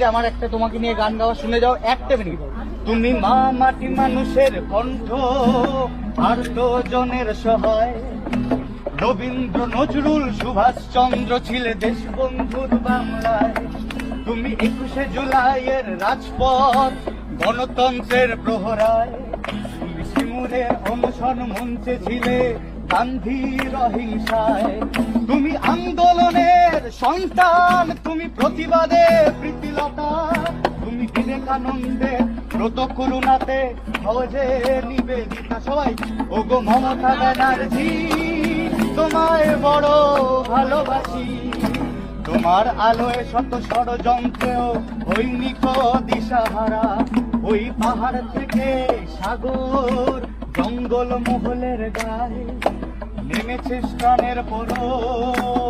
Minute আমার একটা তোমাকে নিয়ে গান গাওয়া, শুনে যাও, একটা মিনিট তুমি মা মাটি মানুষের কণ্ঠ, আর তো জনের সহায়। রবীন্দ্র নজরুল সুভাষ চন্দ্র ছিলে দেশবন্ধুর বাংলায়। তুমি একুশে জুলাইয়ের রাজপথ, গণতন্ত্রের প্রহরায়। তুমি সিমুরের অনশন মঞ্চে ছিলে গান্ধীর অহিংসায়। তুমি আন্দোলনের সন্তান, তুমি প্রতিবাদে প্রীতিলতা। তুমি বিবেকানন্দের ব্রত করুণাতে সহজে নিবেদিতা সবাই? ওগো মমতা ব্যানার্জি, তোমায় বড় ভালোবাসি। তোমার আলোয় শত ষড়যন্ত্রেও হৈনিক দিশাহারা। ওই পাহাড় থেকে সাগর, জঙ্গল মহলের গায়ে নেমেছে স্থানের পরশ।